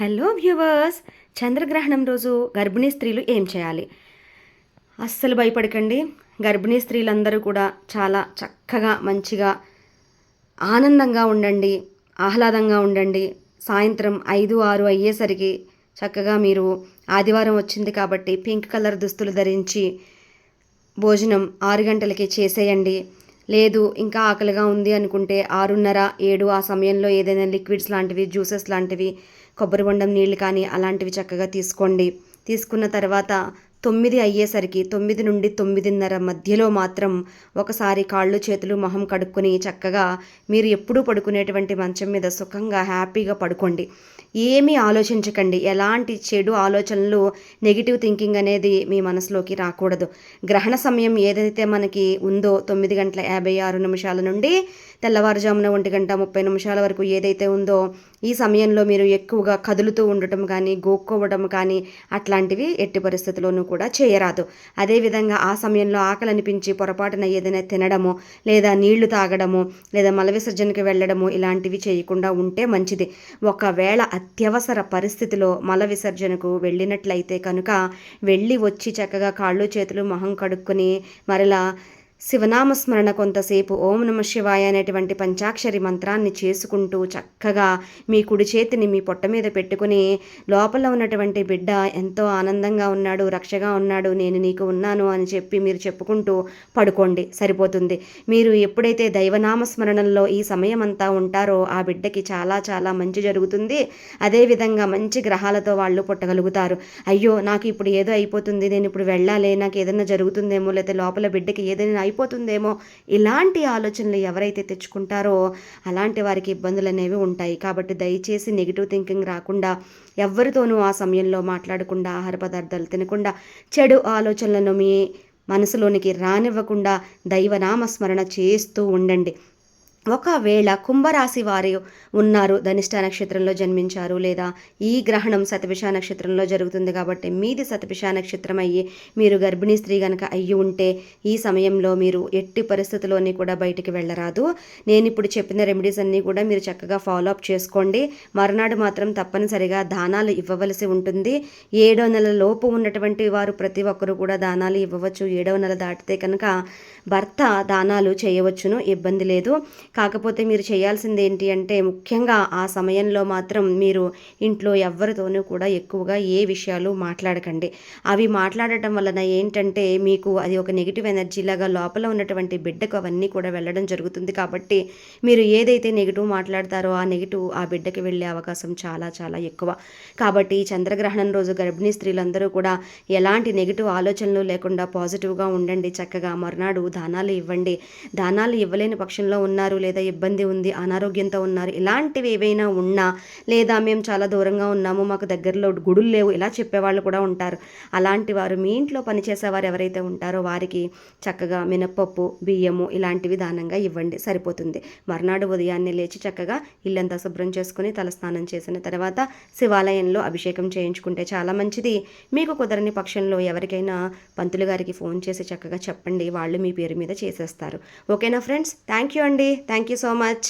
Hello viewers చంద్రగ్రహణం రోజు గర్భిణీ స్త్రీలు ఏం చేయాలి? అస్సలు భయపడకండి. గర్భిణీ స్త్రీలందరూ కూడా చాలా చక్కగా మంచిగా ఆనందంగా ఉండండి. ఆహ్లాదంగా ఉండండి. సాయంత్రం ఐదు ఆరు అయ్యేసరికి చక్కగా మీరు ఆదివారం వచ్చింది కాబట్టి పింక్ కలర్ దుస్తులు ధరించి భోజనం ఆరు గంటలకి చేసేయండి. లేదు ఇంకా ఆకలిగా ఉంది అనుకుంటే ఆరున్నర ఏడు ఆ సమయంలో ఏదైనా లిక్విడ్స్ లాంటివి జ్యూసెస్ లాంటివి కొబ్బరి బొండం నీళ్ళు కానీ అలాంటివి చక్కగా తీసుకోండి. తీసుకున్న తర్వాత తొమ్మిది అయ్యేసరికి తొమ్మిది నుండి తొమ్మిదిన్నర మధ్యలో మాత్రం ఒకసారి కాళ్ళు చేతులు మొహం కడుక్కొని చక్కగా మీరు ఎప్పుడూ పడుకునేటువంటి మంచం మీద సుఖంగా హ్యాపీగా పడుకోండి. ఏమీ ఆలోచించకండి. ఎలాంటి చెడు ఆలోచనలు నెగిటివ్ థింకింగ్ అనేది మీ మనసులోకి రాకూడదు. గ్రహణ సమయం ఏదైతే మనకి ఉందో తొమ్మిది గంటల యాభై ఆరు నిమిషాల నుండి తెల్లవారుజామున ఒంటి గంట ముప్పై నిమిషాల వరకు ఏదైతే ఉందో ఈ సమయంలో మీరు ఎక్కువగా కదులుతూ ఉండటం కానీ గోక్కోవడం కానీ అట్లాంటివి ఎట్టి పరిస్థితుల్లోనూ కూడా చేయరాదు. అదేవిధంగా ఆ సమయంలో ఆకలి అనిపించి పొరపాటున ఏదైనా తినడము లేదా నీళ్ళు తాగడము లేదా మల విసర్జనకి వెళ్ళడము ఇలాంటివి చేయకుండా ఉంటే మంచిది. ఒకవేళ అత్యవసర పరిస్థితిలో మల విసర్జనకు వెళ్ళినట్లయితే కనుక వెళ్ళి వచ్చి చక్కగా కాళ్ళు చేతులు మొహం కడుక్కొని మరలా శివనామస్మరణ కొంతసేపు ఓం నమ శివాయ అనేటువంటి పంచాక్షరి మంత్రాన్ని చేసుకుంటూ చక్కగా మీ కుడి చేతిని మీ పొట్ట మీద పెట్టుకుని లోపల ఉన్నటువంటి బిడ్డ ఎంతో ఆనందంగా ఉన్నాడు రక్షగా ఉన్నాడు నేను నీకు ఉన్నాను అని చెప్పి మీరు చెప్పుకుంటూ పడుకోండి సరిపోతుంది. మీరు ఎప్పుడైతే దైవనామస్మరణలో ఈ సమయం అంతా ఉంటారో ఆ బిడ్డకి చాలా చాలా మంచి జరుగుతుంది. అదేవిధంగా మంచి గ్రహాలతో వాళ్ళు పుట్టగలుగుతారు. అయ్యో నాకు ఇప్పుడు ఏదో అయిపోతుంది నేను ఇప్పుడు వెళ్ళాలి నాకు ఏదైనా జరుగుతుందేమో లేదా లోపల బిడ్డకి ఏదైనా అయిపోతుందేమో. ఇలాంటి ఆలోచనలు ఎవరైతే తెచ్చుకుంటారో అలాంటి వారికి ఇబ్బందులు అనేవి ఉంటాయి. కాబట్టి దయచేసి నెగిటివ్ థింకింగ్ రాకుండా ఎవరితోనూ ఆ సమయంలో మాట్లాడకుండా ఆహార పదార్థాలు తినకుండా చెడు ఆలోచనలను మీ మనసులోనికి రానివ్వకుండా దైవనామస్మరణ చేస్తూ ఉండండి. ఒకవేళ కుంభరాశి వారు ఉన్నారు ధనిష్ట నక్షత్రంలో జన్మించారు లేదా ఈ గ్రహణం శతభిష నక్షత్రంలో జరుగుతుంది కాబట్టి మీది శతభిష నక్షత్రం అయ్యి మీరు గర్భిణీ స్త్రీ కనుక అయ్యి ఉంటే ఈ సమయంలో మీరు ఎట్టి పరిస్థితుల్లోని కూడా బయటికి వెళ్ళరాదు. నేను ఇప్పుడు చెప్పిన రెమెడీస్ అన్నీ కూడా మీరు చక్కగా ఫాలో అప్ చేసుకోండి. మరునాడు మాత్రం తప్పనిసరిగా దానాలు ఇవ్వవలసి ఉంటుంది. ఏడో నెల లోపు ఉన్నటువంటి వారు ప్రతి ఒక్కరూ కూడా దానాలు ఇవ్వవచ్చు. ఏడవ నెల దాటితే కనుక భర్త దానాలు చేయవచ్చును ఇబ్బంది లేదు. కాకపోతే మీరు చేయాల్సింది ఏంటి అంటే ముఖ్యంగా ఆ సమయంలో మాత్రం మీరు ఇంట్లో ఎవరితోనూ కూడా ఎక్కువగా ఏ విషయాలు మాట్లాడకండి. అవి మాట్లాడటం వలన ఏంటంటే మీకు అది ఒక నెగిటివ్ ఎనర్జీ లాగా లోపల ఉన్నటువంటి బిడ్డకు అవన్నీ కూడా వెళ్ళడం జరుగుతుంది కాబట్టి మీరు ఏదైతే నెగిటివ్ మాట్లాడతారో ఆ నెగిటివ్ ఆ బిడ్డకి వెళ్ళే అవకాశం చాలా చాలా ఎక్కువ. కాబట్టి చంద్రగ్రహణం రోజు గర్భిణీ స్త్రీలందరూ కూడా ఎలాంటి నెగిటివ్ ఆలోచనలు లేకుండా పాజిటివ్గా ఉండండి. చక్కగా మరునాడు దానాలు ఇవ్వండి. దానాలు ఇవ్వలేని పక్షంలో ఉన్నారు. లేదా ఇబ్బంది ఉంది అనారోగ్యంతో ఉన్నారు ఇలాంటివి ఏవైనా ఉన్నా లేదా మేము చాలా దూరంగా ఉన్నాము మాకు దగ్గరలో గుడులు లేవు ఇలా చెప్పేవాళ్ళు కూడా ఉంటారు. అలాంటి వారు మీ ఇంట్లో పనిచేసేవారు ఎవరైతే ఉంటారో వారికి చక్కగా మినప్పప్పు బియ్యము ఇలాంటివి దానంగా ఇవ్వండి సరిపోతుంది. మర్నాడు ఉదయాన్నే లేచి చక్కగా ఇల్లంతా శుభ్రం చేసుకుని తలస్నానం చేసిన తర్వాత శివాలయంలో అభిషేకం చేయించుకుంటే చాలా మంచిది. మీకు కుదరని పక్షంలో ఎవరికైనా పంతులు గారికి ఫోన్ చేసి చక్కగా చెప్పండి వాళ్ళు మీ పేరు మీద చేసేస్తారు. ఓకేనా ఫ్రెండ్స్? థ్యాంక్ యూ అండి. Thank you so much